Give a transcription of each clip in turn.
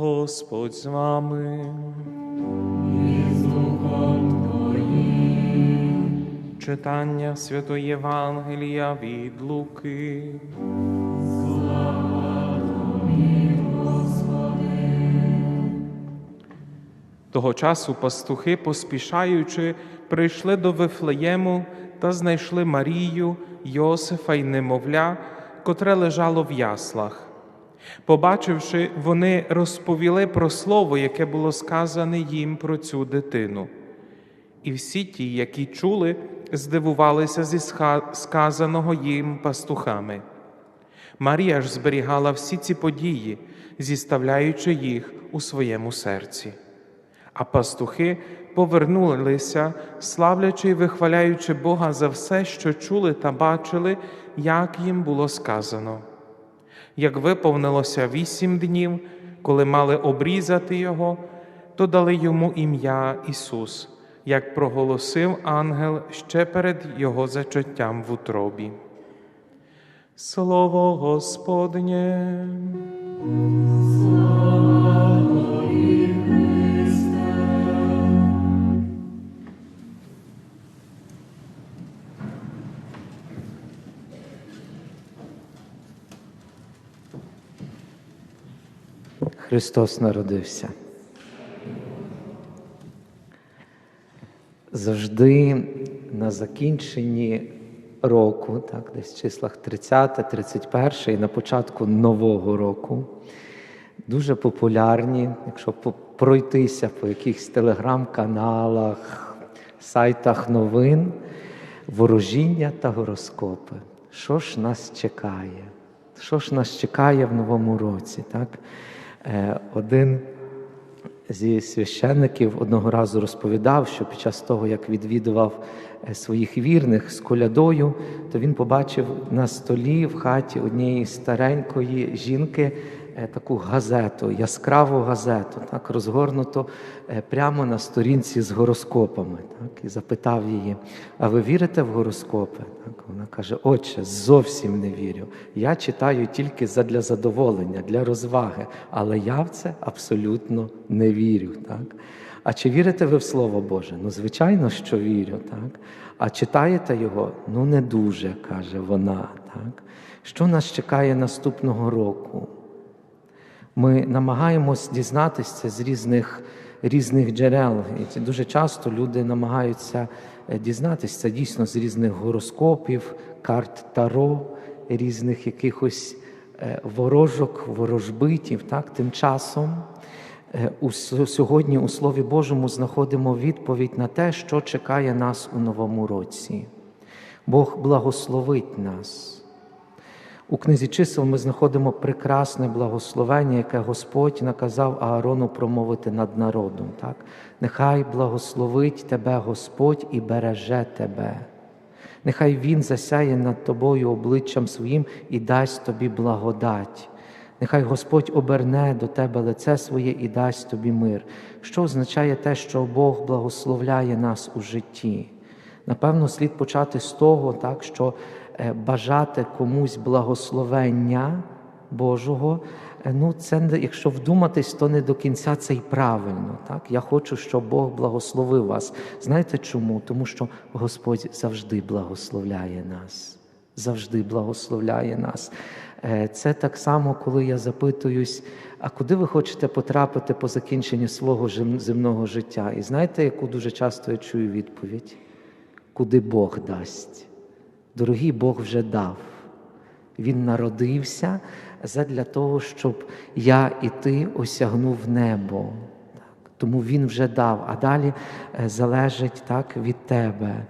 Господь з вами. Читання Святої Євангелія від Луки. Слава Тобі, Господи! Того часу пастухи, поспішаючи, прийшли до Вифлеєму та знайшли Марію, Йосифа й немовля, котре лежало в яслах. Побачивши, вони розповіли про слово, яке було сказане їм про цю дитину. І всі ті, які чули, здивувалися зі сказаного їм пастухами. Марія ж зберігала всі ці події, зіставляючи їх у своєму серці. А пастухи повернулися, славлячи і вихваляючи Бога за все, що чули та бачили, як їм було сказано. Як виповнилося вісім днів, коли мали обрізати його, то дали йому ім'я Ісус, як проголосив ангел ще перед його зачаттям в утробі. Слово Господнє. Христос народився. Завжди на закінченні року, так, десь в числах 30, 31 і на початку нового року, дуже популярні, якщо пройтися по якихось телеграм-каналах, сайтах новин, ворожіння та гороскопи. Що ж нас чекає? Що ж нас чекає в новому році? Так? Е, Один зі священників одного разу розповідав, що під час того, як відвідував е, своїх вірних з колядою, то він побачив на столі в хаті однієї старенької жінки таку газету, яскраву газету, так розгорнуто е, прямо на сторінці з гороскопами. Так, і запитав її: А ви вірите в гороскопи? Так, вона каже: Отче, зовсім не вірю. Я читаю тільки задля задоволення, для розваги, але я в це абсолютно не вірю. Так? А чи вірите ви в Слово Боже? Ну, звичайно, що вірю. Так? А читаєте його? Ну, не дуже, каже вона. Так? Що нас чекає наступного року? Ми намагаємось дізнатися з різних, різних джерел. І дуже часто люди намагаються е, дізнатися дійсно з різних гороскопів, карт Таро, різних якихось е, ворожок, ворожбитів. Так? Тим часом е, у сьогодні у Слові Божому знаходимо відповідь на те, що чекає нас у новому році. Бог благословить нас. У книзі чисел ми знаходимо прекрасне благословення, яке Господь наказав Аарону промовити над народом. Так? Нехай благословить тебе Господь і береже тебе. Нехай Він засяє над тобою обличчям своїм і дасть тобі благодать. Нехай Господь оберне до тебе лице своє і дасть тобі мир, що означає те, що Бог благословляє нас у житті. Напевно, слід почати з того, так, що бажати комусь благословення Божого, е, ну це якщо вдуматись, то не до кінця це й правильно. Так? Я хочу, щоб Бог благословив вас. Знаєте чому? Тому що Господь завжди благословляє нас. Завжди благословляє нас. Е, Це так само, коли я запитуюсь, а куди ви хочете потрапити по закінченню свого земного життя? І знаєте, яку дуже часто я чую відповідь? Куди Бог дасть. Дорогий Бог вже дав. Він народився задля того, щоб я і ти осягнув небо. Тому Він вже дав, а далі е, залежить так, від тебе.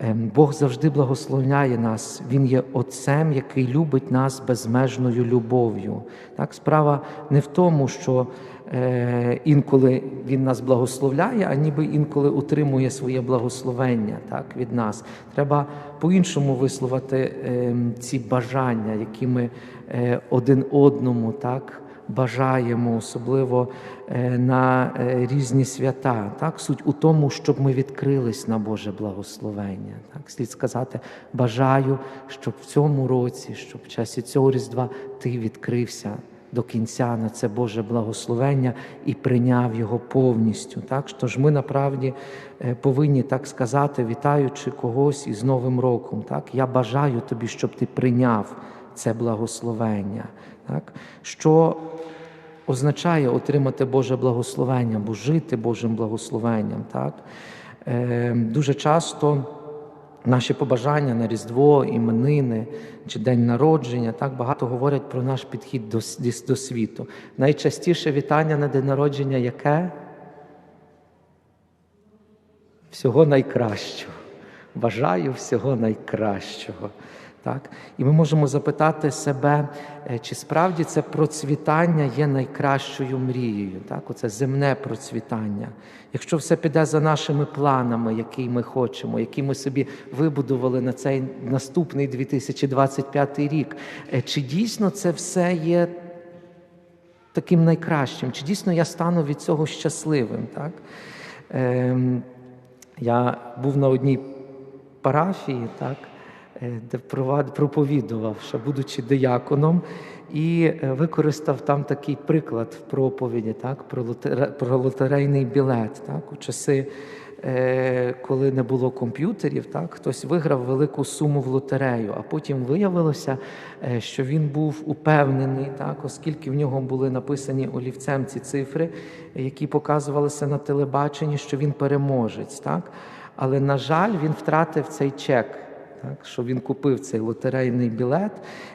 Ем, Бог завжди благословляє нас. Він є Отцем, який любить нас безмежною любов'ю. Так, справа не в тому, що е, інколи Він нас благословляє, а ніби інколи утримує своє благословення так, від нас. Треба по-іншому висловити ем, ці бажання, які ми е, один одному так, бажаємо, особливо е, на е, різні свята. Так? Суть у тому, щоб ми відкрились на Боже благословення. Так? Слід сказати, бажаю, щоб в цьому році, щоб в часі цього Різдва ти відкрився до кінця на це Боже благословення і прийняв його повністю. Так? Тож ми направді е, повинні так сказати, вітаючи когось із Новим роком. Так? Я бажаю тобі, щоб ти прийняв це благословення. Так? Що означає отримати Боже благословення або жити Божим благословенням. Так? Е, дуже часто наші побажання на Різдво, іменини чи день народження так багато говорять про наш підхід до, до світу. Найчастіше вітання на день народження яке? Всього найкращого. Бажаю всього найкращого. Так? І ми можемо запитати себе, е, чи справді це процвітання є найкращою мрією, так? Оце земне процвітання. Якщо все піде за нашими планами, які ми хочемо, які ми собі вибудували на цей наступний 2025 рік, е, чи дійсно це все є таким найкращим? Чи дійсно я стану від цього щасливим? Так? Ем, я був на одній парафії, так, е, де провад- проповідував, ще будучи дияконом, і е, використав там такий приклад в проповіді так, про, лотер... про лотерейний білет. Так, у часи, е, коли не було комп'ютерів, так, хтось виграв велику суму в лотерею, а потім виявилося, е, що він був упевнений, так, оскільки в нього були написані олівцем ці цифри, які показувалися на телебаченні, що він переможець. Так. Але, на жаль, він втратив цей чек, так, що він купив цей лотерейний білет,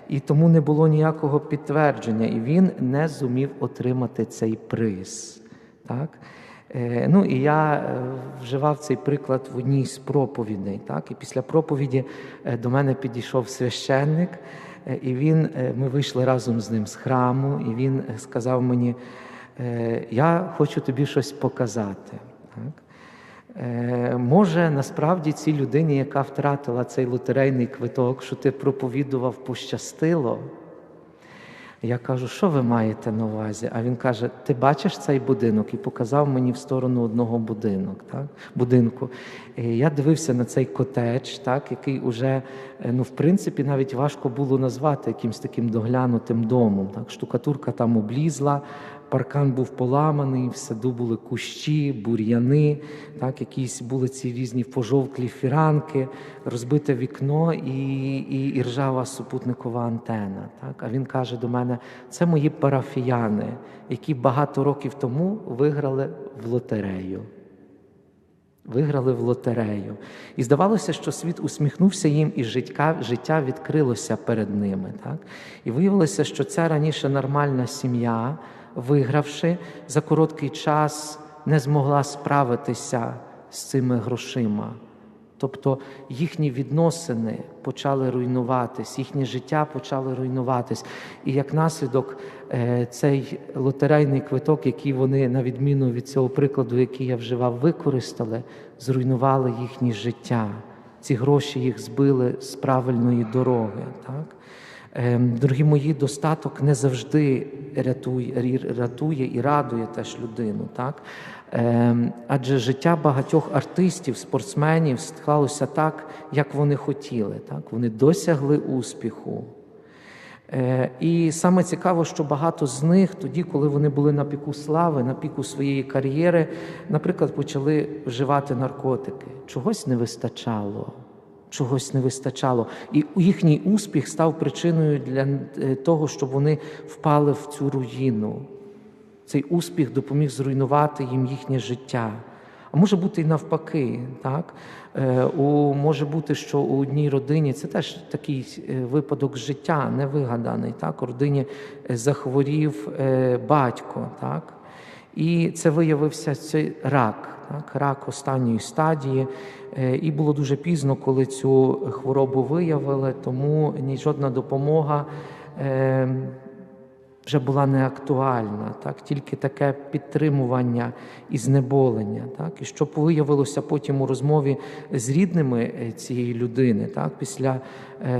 і тому не було ніякого підтвердження, і він не зумів отримати цей приз. Так. Е, Ну і я е, вживав цей приклад в одній з проповідей. Так? І після проповіді е, до мене підійшов священник, і він, ми вийшли разом з ним з храму, і він сказав мені: Я хочу тобі щось показати. Так? Е, Може, насправді цій людині, яка втратила цей лотерейний квиток, що ти проповідував, пощастило. Я кажу, що ви маєте на увазі? А він каже: Ти бачиш цей будинок? І показав мені в сторону одного будинок, так? будинку. І я дивився на цей котедж, так, який уже, е, ну, в принципі, навіть важко було назвати якимось таким доглянутим домом. Так? Штукатурка там облізла, паркан був поламаний, в саду були кущі, бур'яни, так, якісь були ці різні пожовклі фіранки, розбите вікно і, і, і ржава супутникова антена. Так. А він каже до мене: це мої парафіяни, які багато років тому виграли в лотерею. Виграли в лотерею. І здавалося, що світ усміхнувся їм, і життя, життя відкрилося перед ними. Так? І виявилося, що ця раніше нормальна сім'я, вигравши за короткий час, не змогла справитися з цими грошима. Тобто їхні відносини почали руйнуватись, їхнє життя почало руйнуватись. І як наслідок, е, цей лотерейний квиток, який вони, на відміну від цього прикладу, який я вживав, використали, зруйнували їхнє життя. Ці гроші їх збили з правильної дороги. Так? Ем, Дорогі мої, достаток не завжди рятує, рятує і радує теж людину. Так? Ем, Адже життя багатьох артистів, спортсменів склалося так, як вони хотіли. Так? Вони досягли успіху. Е, І саме цікаво, що багато з них тоді, коли вони були на піку слави, на піку своєї кар'єри, наприклад, почали вживати наркотики. Чогось не вистачало. Чогось не вистачало. І їхній успіх став причиною для е, того, щоб вони впали в цю руїну. Цей успіх допоміг зруйнувати їм їхнє життя. А може бути і навпаки, так? Е, у, може бути, що у одній родині це теж такий е, випадок життя невигаданий. Так? У родині захворів батько, так? І це виявився цей рак, так? рак останньої стадії. Е, І було дуже пізно, коли цю хворобу виявили, тому ні жодна допомога. е, вже була не актуальна, так? тільки таке підтримування і знеболення. Так? І що виявилося потім у розмові з рідними е, цієї людини, так? після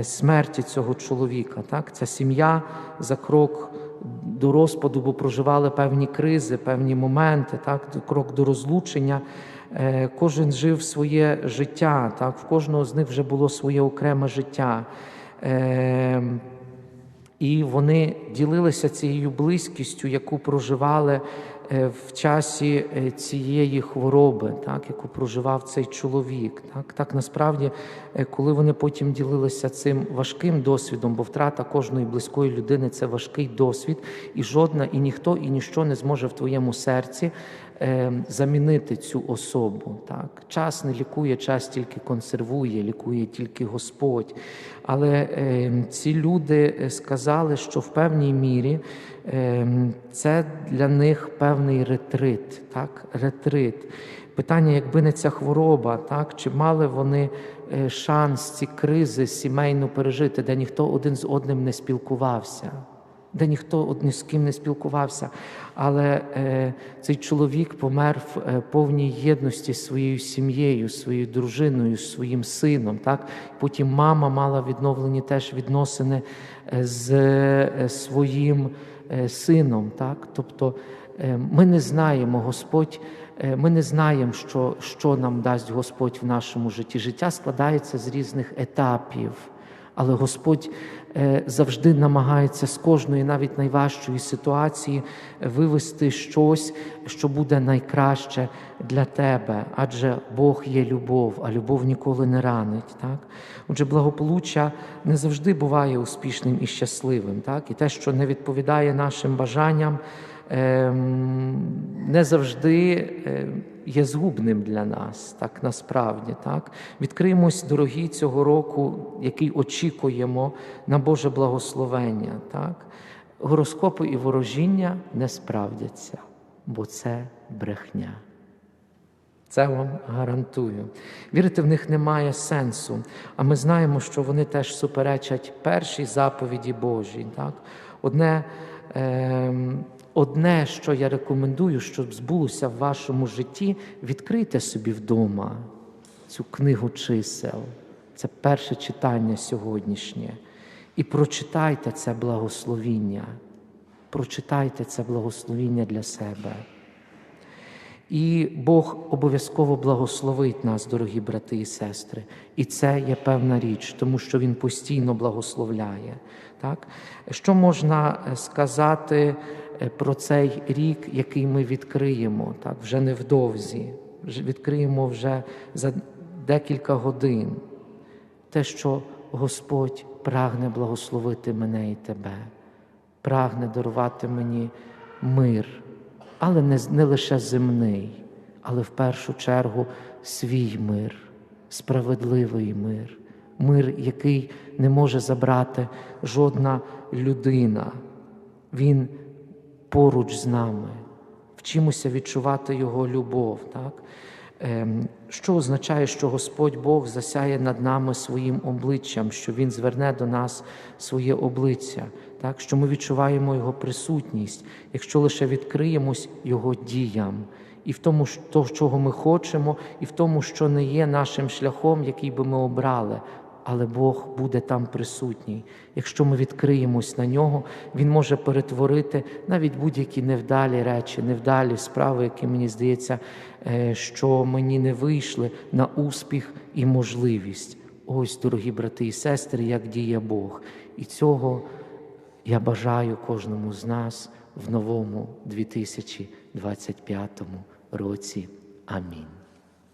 смерті цього чоловіка. Так? Ця сім'я за крок до розпаду, бо проживали певні кризи, певні моменти, так? крок до розлучення. Е, Кожен жив своє життя, так? в кожного з них вже було своє окреме життя. Е, І вони ділилися цією близькістю, яку проживали в часі е, цієї хвороби, так, яку проживав цей чоловік. Так, так насправді, е, коли вони потім ділилися цим важким досвідом, бо втрата кожної близької людини це важкий досвід, і жодна, і ніхто, і ніщо не зможе в твоєму серці е, замінити цю особу. Так? Час не лікує, час тільки консервує, лікує тільки Господь. Але е, ці люди е, сказали, що в певній мірі е, це для них певний ретрит. Так? ретрит. Питання, якби не ця хвороба, так? чи мали вони е, шанс ці кризи сімейно пережити, де ніхто один з одним не спілкувався де ніхто ні з ким не спілкувався. Але е, цей чоловік помер в е, повній єдності з своєю сім'єю, своєю дружиною, своїм сином. Так? Потім мама мала відновлені теж відносини е, з е, своїм е, сином. Так? Тобто е, ми не знаємо, Господь. е, Ми не знаємо, що, що нам дасть Господь в нашому житті. Життя складається з різних етапів. Але Господь е, завжди намагається з кожної, навіть найважчої ситуації, вивести щось, що буде найкраще для тебе. Адже Бог є любов, а любов ніколи не ранить. Так? Отже, благополуччя не завжди буває успішним і щасливим. Так? І те, що не відповідає нашим бажанням, ем, не завжди е, є згубним для нас, так насправді. Так? Відкриємось, дорогі, цього року, який очікуємо на Боже благословення. Так? Гороскопи і ворожіння не справдяться, бо це брехня. Це вам гарантую. Вірити в них немає сенсу. А ми знаємо, що вони теж суперечать першій заповіді Божій. Так? Одне, е, одне, що я рекомендую, щоб збулося в вашому житті, відкрийте собі вдома цю книгу чисел. Це перше читання сьогоднішнє. І прочитайте це благословіння. Прочитайте це благословіння для себе. І Бог обов'язково благословить нас, дорогі брати і сестри. І це є певна річ, тому що Він постійно благословляє. Так? Що можна е, сказати про цей рік, який ми відкриємо, так? вже невдовзі, відкриємо вже за декілька годин. Те, що Господь прагне благословити мене і тебе, прагне дарувати мені мир але не, не лише земний, але в першу чергу свій мир, справедливий мир, мир, який не може забрати жодна людина. Він поруч з нами. Вчимося відчувати Його любов. Так? Ем, Що означає, що Господь Бог засяє над нами своїм обличчям, що Він зверне до нас своє обличчя, так? що ми відчуваємо Його присутність, якщо лише відкриємось Його діям, і в тому, що- чого ми хочемо, і в тому, що не є нашим шляхом, який би ми обрали. Але Бог буде там присутній. Якщо ми відкриємось на нього, Він може перетворити навіть будь-які невдалі речі, невдалі справи, які мені здається, е, що мені не вийшли на успіх і можливість. Ось, дорогі брати і сестри, як діє Бог. І цього я бажаю кожному з нас в новому 2025 році. Амінь.